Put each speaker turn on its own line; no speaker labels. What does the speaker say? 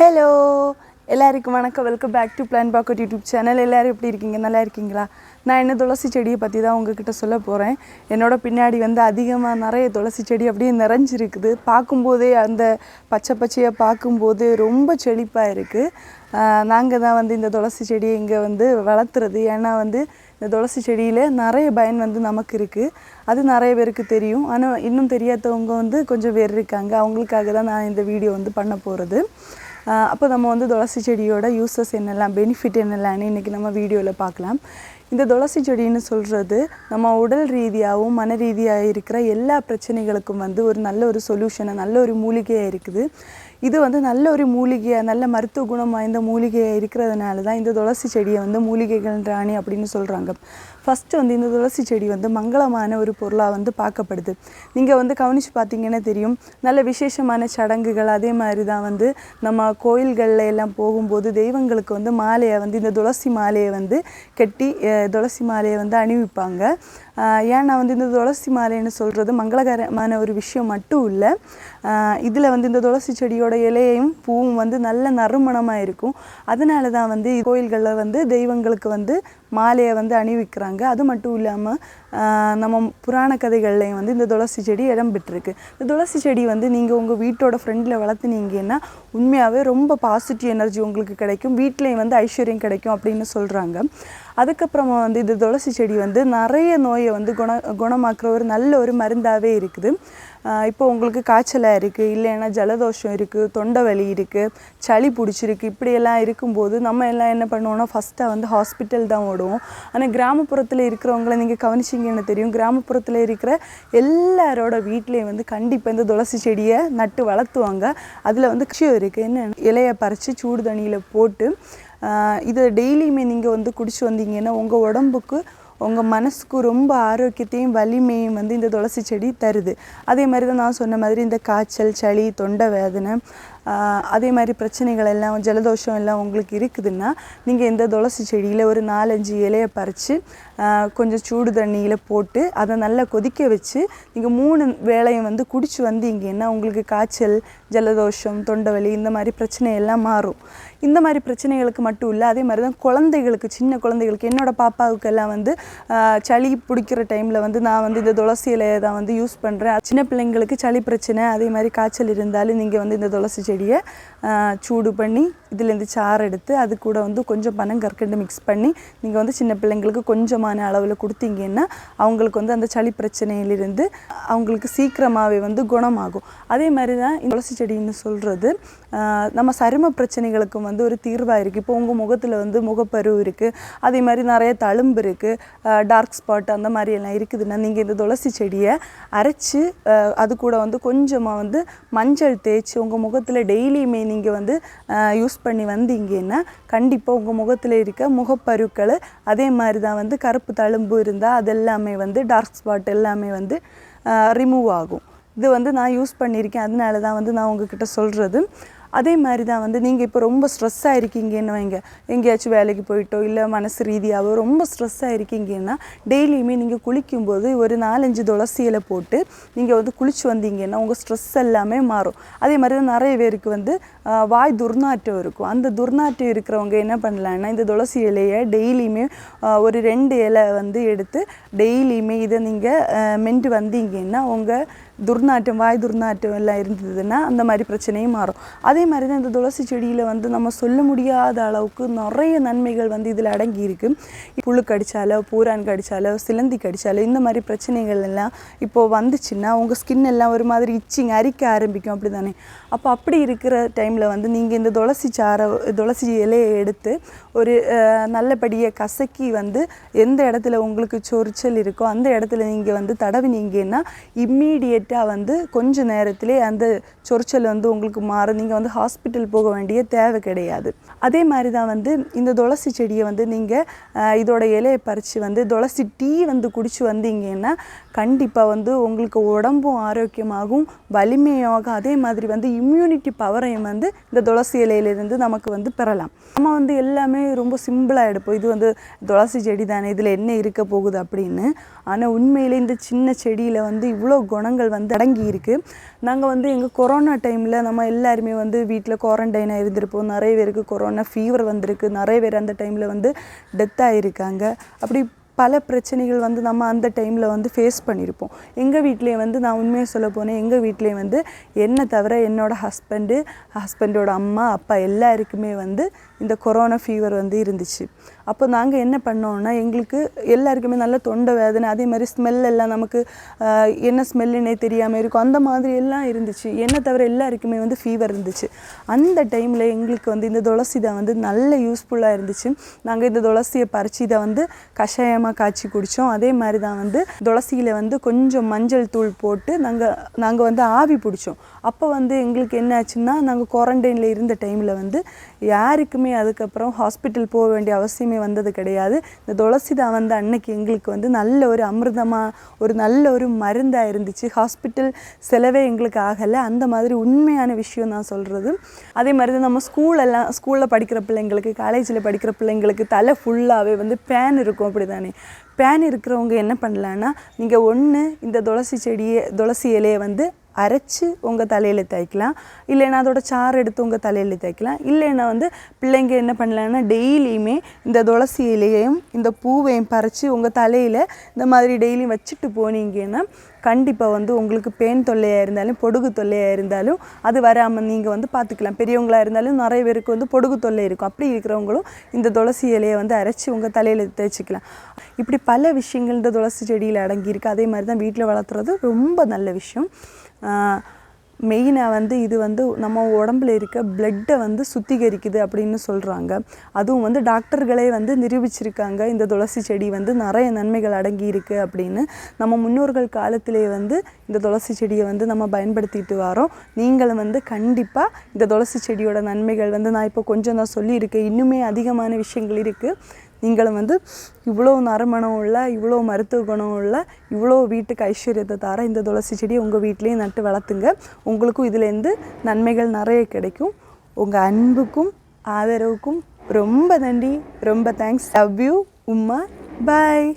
hello எல்லாருக்கும் வணக்கம் welcome back to plan pocket YouTube channel எல்லோரும் எப்படி இருக்கீங்க நல்லா இருக்கீங்களா நான் என்ன துளசி செடியை பற்றி தான் உங்ககிட்ட சொல்ல போகிறேன் என்னோட பின்னாடி வந்து அதிகமாக நிறைய துளசி செடி அப்படியே நிறைஞ்சிருக்குது பார்க்கும்போதே அந்த பச்சை பச்சையாக பார்க்கும்போது ரொம்ப செழிப்பாக இருக்குது நாங்கள் தான் வந்து இந்த துளசி செடியை இங்கே வந்து வளர்த்துறது ஏன்னா வந்து இந்த துளசி செடியில் நிறைய பயன் வந்து நமக்கு இருக்குது அது நிறைய பேருக்கு தெரியும் ஆனால் இன்னும் தெரியாதவங்க வந்து கொஞ்சம் பேர் இருக்காங்க அவங்களுக்காக தான் நான் இந்த வீடியோ வந்து பண்ண போகிறது அப்போ நம்ம வந்து துளசி செடியோட யூசஸ் என்னெல்லாம் பெனிஃபிட் என்னெல்லாம்னு இன்றைக்கி நம்ம வீடியோவில் பார்க்கலாம் இந்த துளசி செடின்னு சொல்கிறது நம்ம உடல் ரீதியாகவும் மன ரீதியாக இருக்கிற எல்லா பிரச்சனைகளுக்கும் வந்து ஒரு நல்ல ஒரு சொல்யூஷனாக நல்ல ஒரு மூலிகையாக இருக்குது இது வந்து நல்ல ஒரு மூலிகையாக நல்ல மருத்துவ குணம் வாய்ந்த மூலிகையாக இருக்கிறதுனால தான் இந்த துளசி செடியை வந்து மூலிகைகள் ராணி அப்படின்னு சொல்கிறாங்க ஃபஸ்ட்டு வந்து இந்த துளசி செடி வந்து மங்களமான ஒரு பொருளாக வந்து பார்க்கப்படுது நீங்கள் வந்து கவனித்து பார்த்தீங்கன்னா தெரியும் நல்ல விசேஷமான சடங்குகள் அதே மாதிரி தான் வந்து நம்ம கோயில்களில் எல்லாம் போகும்போது தெய்வங்களுக்கு வந்து மாலையை வந்து இந்த துளசி மாலையை வந்து கட்டி துளசி மாலையை வந்து அணிவிப்பாங்க ஏன்னா வந்து இந்த துளசி மாலைன்னு சொல்கிறது மங்களகரமான ஒரு விஷயம் மட்டும் இல்லை இதில் வந்து இந்த துளசி செடியோட இலையையும் பூவும் வந்து நல்ல நறுமணமாக இருக்கும் அதனால தான் வந்து கோயில்களில் வந்து தெய்வங்களுக்கு வந்து மாலையை வந்து அணிவிக்கிறாங்க அது மட்டும் இல்லாமல் நம்ம புராண கதைகள்லையும் வந்து இந்த துளசி செடி இடம் பெற்றிருக்கு இந்த துளசி செடி வந்து நீங்கள் உங்கள் வீட்டோட ஃப்ரெண்டில் வளர்த்துனீங்கன்னா உண்மையாகவே ரொம்ப பாசிட்டிவ் எனர்ஜி உங்களுக்கு கிடைக்கும் வீட்லேயும் வந்து ஐஸ்வர்யம் கிடைக்கும் அப்படின்னு சொல்கிறாங்க அதுக்கப்புறமா வந்து இது துளசி செடி வந்து நிறைய நோயை வந்து குண குணமாக்குற ஒரு நல்ல ஒரு மருந்தாகவே இருக்குது இப்போ உங்களுக்கு காய்ச்சலாக இருக்குது இல்லைன்னா ஜலதோஷம் இருக்குது தொண்டை வலி இருக்குது சளி பிடிச்சிருக்கு இப்படியெல்லாம் இருக்கும்போது நம்ம எல்லாம் என்ன பண்ணுவோம்னா ஃபஸ்ட்டாக வந்து ஹாஸ்பிட்டல் தான் ஓடுவோம் ஆனால் கிராமப்புறத்தில் இருக்கிறவங்கள நீங்கள் கவனிச்சிங்கன்னு தெரியும் கிராமப்புறத்தில் இருக்கிற எல்லாரோட வீட்லேயும் வந்து கண்டிப்பாக இந்த துளசி செடியை நட்டு வளர்த்துவாங்க அதில் வந்து விஷயம் இருக்குது என்ன இலையை பறித்து சூடு தண்ணியில் போட்டு இதை டெய்லியுமே நீங்கள் வந்து குடிச்சு வந்தீங்கன்னா உங்கள் உடம்புக்கு உங்கள் மனசுக்கு ரொம்ப ஆரோக்கியத்தையும் வலிமையும் வந்து இந்த துளசி செடி தருது அதே மாதிரி தான் நான் சொன்ன மாதிரி இந்த காய்ச்சல் சளி தொண்டை வேதனை அதே மாதிரி பிரச்சனைகள் எல்லாம் ஜலதோஷம் எல்லாம் உங்களுக்கு இருக்குதுன்னா நீங்கள் இந்த துளசி செடியில் ஒரு நாலஞ்சு இலையை பறித்து கொஞ்சம் சூடு தண்ணியில் போட்டு அதை நல்லா கொதிக்க வச்சு நீங்கள் மூணு வேலையும் வந்து குடிச்சு வந்தீங்கன்னா உங்களுக்கு காய்ச்சல் ஜலதோஷம் தொண்டவலி இந்த மாதிரி பிரச்சனை எல்லாம் மாறும் இந்த மாதிரி பிரச்சனைகளுக்கு மட்டும் இல்லை அதே மாதிரி தான் குழந்தைகளுக்கு சின்ன குழந்தைகளுக்கு என்னோடய பாப்பாவுக்கெல்லாம் வந்து சளி பிடிக்கிற டைமில் வந்து நான் வந்து இந்த துளசி இலையை தான் வந்து யூஸ் பண்ணுறேன் சின்ன பிள்ளைங்களுக்கு சளி பிரச்சனை அதே மாதிரி காய்ச்சல் இருந்தாலும் நீங்கள் வந்து இந்த துளசி செடி செடியை சூடு பண்ணி இதுலேருந்து சாறு எடுத்து அது கூட வந்து கொஞ்சம் பனங்கற்கண்டு மிக்ஸ் பண்ணி நீங்கள் வந்து சின்ன பிள்ளைங்களுக்கு கொஞ்சமான அளவில் கொடுத்தீங்கன்னா அவங்களுக்கு வந்து அந்த சளி பிரச்சனையிலிருந்து அவங்களுக்கு சீக்கிரமாகவே வந்து குணமாகும் அதே மாதிரி தான் துளசி செடின்னு சொல்கிறது நம்ம சரும பிரச்சனைகளுக்கும் வந்து ஒரு தீர்வாக இருக்குது இப்போ உங்கள் முகத்தில் வந்து முகப்பரு இருக்குது அதே மாதிரி நிறைய தழும்பு இருக்குது டார்க் ஸ்பாட் அந்த மாதிரி எல்லாம் இருக்குதுன்னா நீங்கள் இந்த துளசி செடியை அரைச்சி அது கூட வந்து கொஞ்சமாக வந்து மஞ்சள் தேய்ச்சி உங்கள் முகத்தில் டெய்லியுமே நீங்கள் வந்து யூஸ் பண்ணி வந்தீங்கன்னா கண்டிப்பாக உங்கள் முகத்தில் இருக்க முகப்பருக்கள் அதே மாதிரி தான் வந்து கருப்பு தழும்பு இருந்தால் அதெல்லாமே வந்து டார்க் ஸ்பாட் எல்லாமே வந்து ரிமூவ் ஆகும் இது வந்து நான் யூஸ் பண்ணியிருக்கேன் அதனால தான் வந்து நான் உங்ககிட்ட சொல்கிறது அதே மாதிரி தான் வந்து நீங்கள் இப்போ ரொம்ப ஸ்ட்ரெஸ்ஸாக இருக்கீங்கன்னு வைங்க எங்கேயாச்சும் வேலைக்கு போயிட்டோ இல்லை மனசு ரீதியாகவோ ரொம்ப ஸ்ட்ரெஸ்ஸாக இருக்கீங்கன்னா டெய்லியுமே நீங்கள் குளிக்கும்போது ஒரு நாலஞ்சு துளசியில் போட்டு நீங்கள் வந்து குளிச்சு வந்தீங்கன்னா உங்கள் ஸ்ட்ரெஸ் எல்லாமே மாறும் அதே மாதிரி தான் நிறைய பேருக்கு வந்து வாய் துர்நாற்றம் இருக்கும் அந்த துர்நாற்றம் இருக்கிறவங்க என்ன பண்ணலான்னா இந்த துளசி இலையை டெய்லியுமே ஒரு ரெண்டு இலை வந்து எடுத்து டெய்லியுமே இதை நீங்கள் மென்ட்டு வந்தீங்கன்னா உங்கள் துர்நாற்றம் வாய் துர்நாற்றம் எல்லாம் இருந்ததுன்னா அந்த மாதிரி பிரச்சனையும் மாறும் அதே மாதிரி தான் இந்த துளசி செடியில் வந்து நம்ம சொல்ல முடியாத அளவுக்கு நிறைய நன்மைகள் வந்து இதில் அடங்கி இருக்கு புழு கடித்தாலோ பூரான் கடித்தாலோ சிலந்தி கடித்தாலோ இந்த மாதிரி பிரச்சனைகள் எல்லாம் இப்போது வந்துச்சுன்னா உங்கள் ஸ்கின் எல்லாம் ஒரு மாதிரி இச்சிங் அரிக்க ஆரம்பிக்கும் அப்படி தானே அப்போ அப்படி இருக்கிற டைமில் வந்து நீங்கள் இந்த துளசி சாரை துளசி இலையை எடுத்து ஒரு நல்லபடியாக கசக்கி வந்து எந்த இடத்துல உங்களுக்கு சொரிச்சல் இருக்கோ அந்த இடத்துல நீங்கள் வந்து தடவி நீங்கன்னா இம்மீடியட் லைட்டாக வந்து கொஞ்ச நேரத்திலே அந்த சொரிச்சல் வந்து உங்களுக்கு மாற நீங்கள் வந்து ஹாஸ்பிட்டல் போக வேண்டிய தேவை கிடையாது அதே மாதிரி தான் வந்து இந்த துளசி செடியை வந்து நீங்கள் இதோட இலையை பறித்து வந்து துளசி டீ வந்து குடிச்சு வந்தீங்கன்னா கண்டிப்பாக வந்து உங்களுக்கு உடம்பும் ஆரோக்கியமாகும் வலிமையாகும் அதே மாதிரி வந்து இம்யூனிட்டி பவரையும் வந்து இந்த துளசி இலையிலேருந்து நமக்கு வந்து பெறலாம் நம்ம வந்து எல்லாமே ரொம்ப சிம்பிளாக எடுப்போம் இது வந்து துளசி செடி தானே இதில் என்ன இருக்க போகுது அப்படின்னு ஆனால் உண்மையிலே இந்த சின்ன செடியில் வந்து இவ்வளோ குணங்கள் வந்து வந்து அடங்கி இருக்குது நாங்கள் வந்து எங்கள் கொரோனா டைமில் நம்ம எல்லாருமே வந்து வீட்டில் குவாரண்டைனாக இருந்திருப்போம் நிறைய பேருக்கு கொரோனா ஃபீவர் வந்திருக்கு நிறைய பேர் அந்த டைமில் வந்து டெத் ஆகியிருக்காங்க அப்படி பல பிரச்சனைகள் வந்து நம்ம அந்த டைமில் வந்து ஃபேஸ் பண்ணியிருப்போம் எங்கள் வீட்டிலே வந்து நான் உண்மையாக சொல்ல போனேன் எங்கள் வீட்டிலே வந்து என்னை தவிர என்னோடய ஹஸ்பண்டு ஹஸ்பண்டோட அம்மா அப்பா எல்லாருக்குமே வந்து இந்த கொரோனா ஃபீவர் வந்து இருந்துச்சு அப்போ நாங்கள் என்ன பண்ணோன்னா எங்களுக்கு எல்லாருக்குமே நல்ல தொண்டை வேதனை அதே மாதிரி ஸ்மெல் எல்லாம் நமக்கு என்ன ஸ்மெல்லுன்னே தெரியாமல் இருக்கும் அந்த மாதிரி எல்லாம் இருந்துச்சு என்னை தவிர எல்லாருக்குமே வந்து ஃபீவர் இருந்துச்சு அந்த டைமில் எங்களுக்கு வந்து இந்த துளசி தான் வந்து நல்ல யூஸ்ஃபுல்லாக இருந்துச்சு நாங்கள் இந்த துளசியை பறித்து இதை வந்து கஷாயமாக காய்ச்சி குடித்தோம் அதே மாதிரி தான் வந்து துளசியில் வந்து கொஞ்சம் மஞ்சள் தூள் போட்டு நாங்கள் நாங்கள் வந்து ஆவி பிடிச்சோம் அப்போ வந்து எங்களுக்கு என்ன ஆச்சுன்னா நாங்கள் குவாரண்டைனில் இருந்த டைமில் வந்து யாருக்குமே யாருமே அதுக்கப்புறம் ஹாஸ்பிட்டல் போக வேண்டிய அவசியமே வந்தது கிடையாது இந்த துளசி தான் வந்து அன்னைக்கு எங்களுக்கு வந்து நல்ல ஒரு அமிர்தமாக ஒரு நல்ல ஒரு மருந்தாக இருந்துச்சு ஹாஸ்பிட்டல் செலவே எங்களுக்கு ஆகலை அந்த மாதிரி உண்மையான விஷயம் தான் சொல்கிறது அதே மாதிரி தான் நம்ம ஸ்கூலெல்லாம் ஸ்கூலில் படிக்கிற பிள்ளைங்களுக்கு காலேஜில் படிக்கிற பிள்ளைங்களுக்கு தலை ஃபுல்லாகவே வந்து பேன் இருக்கும் அப்படி தானே பேன் இருக்கிறவங்க என்ன பண்ணலான்னா நீங்கள் ஒன்று இந்த துளசி செடியை துளசி இலையை வந்து அரைச்சி உங்கள் தலையில் தேய்க்கலாம் இல்லைன்னா அதோட சாறு எடுத்து உங்கள் தலையில் தேய்க்கலாம் இல்லைன்னா வந்து பிள்ளைங்க என்ன பண்ணலான்னா டெய்லியுமே இந்த துளசி இலையையும் இந்த பூவையும் பறித்து உங்கள் தலையில் இந்த மாதிரி டெய்லியும் வச்சுட்டு போனீங்கன்னா கண்டிப்பாக வந்து உங்களுக்கு பேன் தொல்லையாக இருந்தாலும் பொடுகு தொல்லையாக இருந்தாலும் அது வராமல் நீங்கள் வந்து பார்த்துக்கலாம் பெரியவங்களாக இருந்தாலும் நிறைய பேருக்கு வந்து பொடுகு தொல்லை இருக்கும் அப்படி இருக்கிறவங்களும் இந்த துளசி இலையை வந்து அரைச்சி உங்கள் தலையில் தேய்ச்சிக்கலாம் இப்படி பல விஷயங்கள் இந்த துளசி செடியில் அடங்கியிருக்கு அதே மாதிரி தான் வீட்டில் வளர்த்துறது ரொம்ப நல்ல விஷயம் மெயினாக வந்து இது வந்து நம்ம உடம்புல இருக்க பிளட்டை வந்து சுத்திகரிக்குது அப்படின்னு சொல்கிறாங்க அதுவும் வந்து டாக்டர்களே வந்து நிரூபிச்சிருக்காங்க இந்த துளசி செடி வந்து நிறைய நன்மைகள் அடங்கி இருக்குது அப்படின்னு நம்ம முன்னோர்கள் காலத்திலே வந்து இந்த துளசி செடியை வந்து நம்ம பயன்படுத்திட்டு வரோம் நீங்களும் வந்து கண்டிப்பாக இந்த துளசி செடியோட நன்மைகள் வந்து நான் இப்போ கொஞ்சம் தான் சொல்லியிருக்கேன் இன்னுமே அதிகமான விஷயங்கள் இருக்குது நீங்களும் வந்து இவ்வளோ நறுமணம் உள்ள இவ்வளோ மருத்துவ குணம் உள்ள இவ்வளோ வீட்டுக்கு ஐஸ்வர்யத்தை தர இந்த துளசி செடி உங்கள் வீட்லேயும் நட்டு வளர்த்துங்க உங்களுக்கும் இதுலேருந்து நன்மைகள் நிறைய கிடைக்கும் உங்கள் அன்புக்கும் ஆதரவுக்கும் ரொம்ப நன்றி ரொம்ப தேங்க்ஸ் லவ் யூ உம்மா பாய்